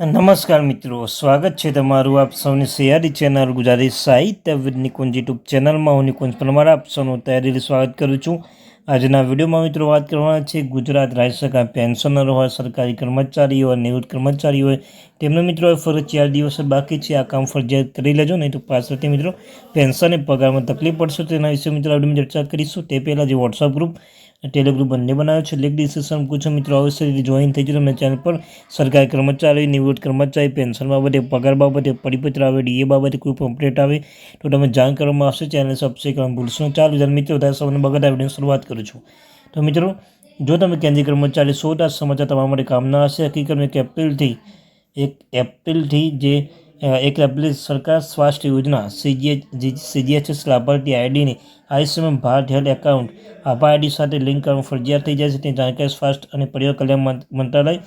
નમસ્કાર મિત્રો, સ્વાગત છે તમારું આપ સૌની સિયારી ચેનલ ગુજરાતી સાહિત્ય વિદ નિકુંજ યુટ્યુબ ચેનલમાં. હું નિકુંજ પરમાર, આપ સૌનું તૈયારી સ્વાગત કરું છું. આજના વિડીયોમાં મિત્રો વાત કરવાના છે ગુજરાત રાજ્ય સરકાર પેન્શનર હોય, સરકારી કર્મચારીઓ હોય, નિવૃત્ત કર્મચારી હોય, તેમનો મિત્રો ફરજ ચાર દિવસ બાકી છે. આ કામ ફરજિયાત કરી લેજો, નહીં તો પાછળથી મિત્રો પેન્શન પગારમાં તકલીફ પડશે. તેના વિશે મિત્રો આપણે ચર્ચા કરીશું. તે પહેલાં જે વોટ્સઅપ ગ્રુપ ટેલિગ્રુપ બંને બનાવ્યો છે. લિંક ડિસ્કશન પૂછો મિત્રો, અવશ્ય જોઈન થઈ જજો. મેં ચેનલ પર સરકારી કર્મચારી, નિવૃત્ત કર્મચારી પેન્શન બાબતે પગાર બાબતે, પરિપત્ર આવે ડીએ બાબતે કોઈ અપડેટ આવે, તો તમે જાણ કરવામાં આવશે. ચેનલ સબસ્ક્રાઈબ કરવાનું ભૂલશો ચાલુ જ્યારે મિત્રો વધારે સૌને બગડા આવીને શરૂઆત કરું છું. તો મિત્રો, જો તમે કેન્દ્રીય કર્મચારી સો તાસ સમાચાર તમારા માટે કામના હશે હકીકતમાં એક એપ્રિલથી એક એપ્રિલથી જે એક એપ્રિલ સરકાર સ્વાસ્થ્ય યોજના સીજીએચ સીજીએચએસ લાભાર્થી આઈડીની આયુષ્યમાન ભારત હેલ્થ એકાઉન્ટ, આભા આઈડી સાથે લિંક કરવાનું ફરજિયાત થઈ જાય છે. તે જાણકારી સ્વાસ્થ્ય અને પરિવાર કલ્યાણ મંત્રાલય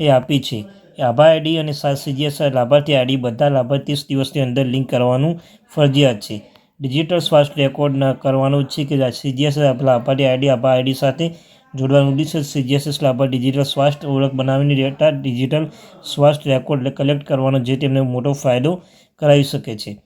એ આપી છે. આભા આઈડી અને સીજીએસ લાભાર્થી આઈડી બધા લાભાર્થી ત્રીસ દિવસની અંદર લિંક કરવાનું ફરજિયાત છે. ડિજિટલ સ્વાસ્થ્ય રેકોર્ડ કરવાનું છે કે સીજીએસ લાભાર્થી આઈડી, આભા આઈડી સાથે જોડવાનું છે. સીજીએસએસ લાભાર્થી ડિજિટલ સ્વાસ્થ્ય ઓળખ બનાવીને ડેટા ડિજિટલ સ્વાસ્થ્ય રેકોર્ડ કલેક્ટ કરવાનો જે તેમને મોટો ફાયદો કરાવી શકે છે.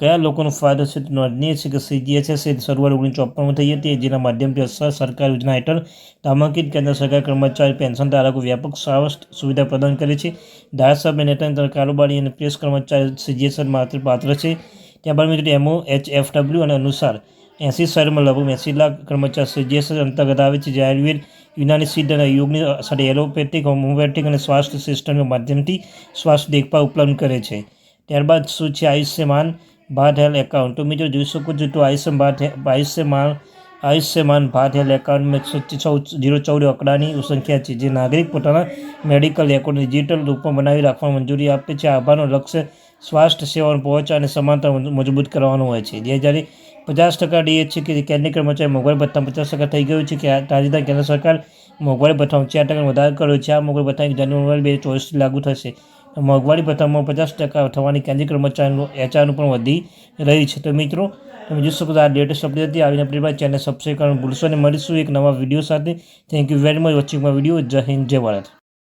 કયા લોકોનો ફાયદો છે? તે નોંધનીય છે કે સીજીએસએસ એ શરૂઆત ઓગણીસો ચોપ્પનમાં થઈ હતી. જેના માધ્યમથી અસર સરકાર યોજના હેઠળ નામાંકિત કેન્દ્ર સરકાર કર્મચારી, પેન્શન ધારકો, વ્યાપક સ્વાસ્થ્ય સુવિધા પ્રદાન કરે છે. ધારાસભ્ય નેતા કારોબારી અને પ્રેસ કર્મચારી સીજીએસએસ માત્ર પાત્ર છે. ત્યારબાદ મિત્રો એમઓ એચ એફ ડબલ્યુ અને અનુસાર એંસી શહેરમાં લગભગ એંસી લાખ કર્મચારી જે અંતર્ગત આવે છે. જે આયુર્વેદ, યુનાની સિદ્ધ અને યોગની સાથે એલોપેથિક, હોમિયોપેથિક અને સ્વાસ્થ્ય સિસ્ટમના માધ્યમથી સ્વાસ્થ્ય દેખભાળ ઉપલબ્ધ કરે છે. ત્યારબાદ શું છે આયુષ્યમાન ભારત હેલ્થ એકાઉન્ટ? તો મિત્રો જોઈ શકો છો તો આયુષ્યમાન ભારત આયુષ્યમાન આયુષ્યમાન ભારત હેલ્થ એકાઉન્ટમાં ચૌદ, જીરો ચૌદ આંકડાની સંખ્યા છે. જે નાગરિક પોતાના મેડિકલ રેકોર્ડ ડિજિટલ રૂપમાં બનાવી રાખવા મંજૂરી આપે છે. આભારનો લક્ષ્ય સ્વાસ્થ્ય સેવાઓને પહોંચ અને સમાનતા મજબૂત કરવાનું હોય છે. જે જ્યારે પચાસ ટકા ડીએ છે કે કેન્દ્રીય કર્મચારી મોંઘવારી ભથ્થા પચાસ ટકા થઈ ગયું છે કે તાજેતર કેન્દ્ર સરકાર મોંઘવારી ભથ્થામાં ચાર ટકા વધારો કર્યો છે. આ મોંઘવારી ભથ્થા જાન્યુઆરી બે ચોવીસથી લાગુ થશે. મોંઘવારી ભથ્થામાં પચાસ ટકા થવાની કેન્દ્રીય કર્મચારીનું એચઆરનું પણ વધી રહી છે. તો મિત્રો, તમે જોઈ શકો આ લેટેસ્ટ અપડેટ હતી. આવીને આપણી પાસે ચેનલ સબસ્ક્રાઈબ કરવાનું ભૂલશો અને મળીશું એક નવા વીડિયો સાથે. Thank you very much watching my video જય હિન્દ, જય ભારત.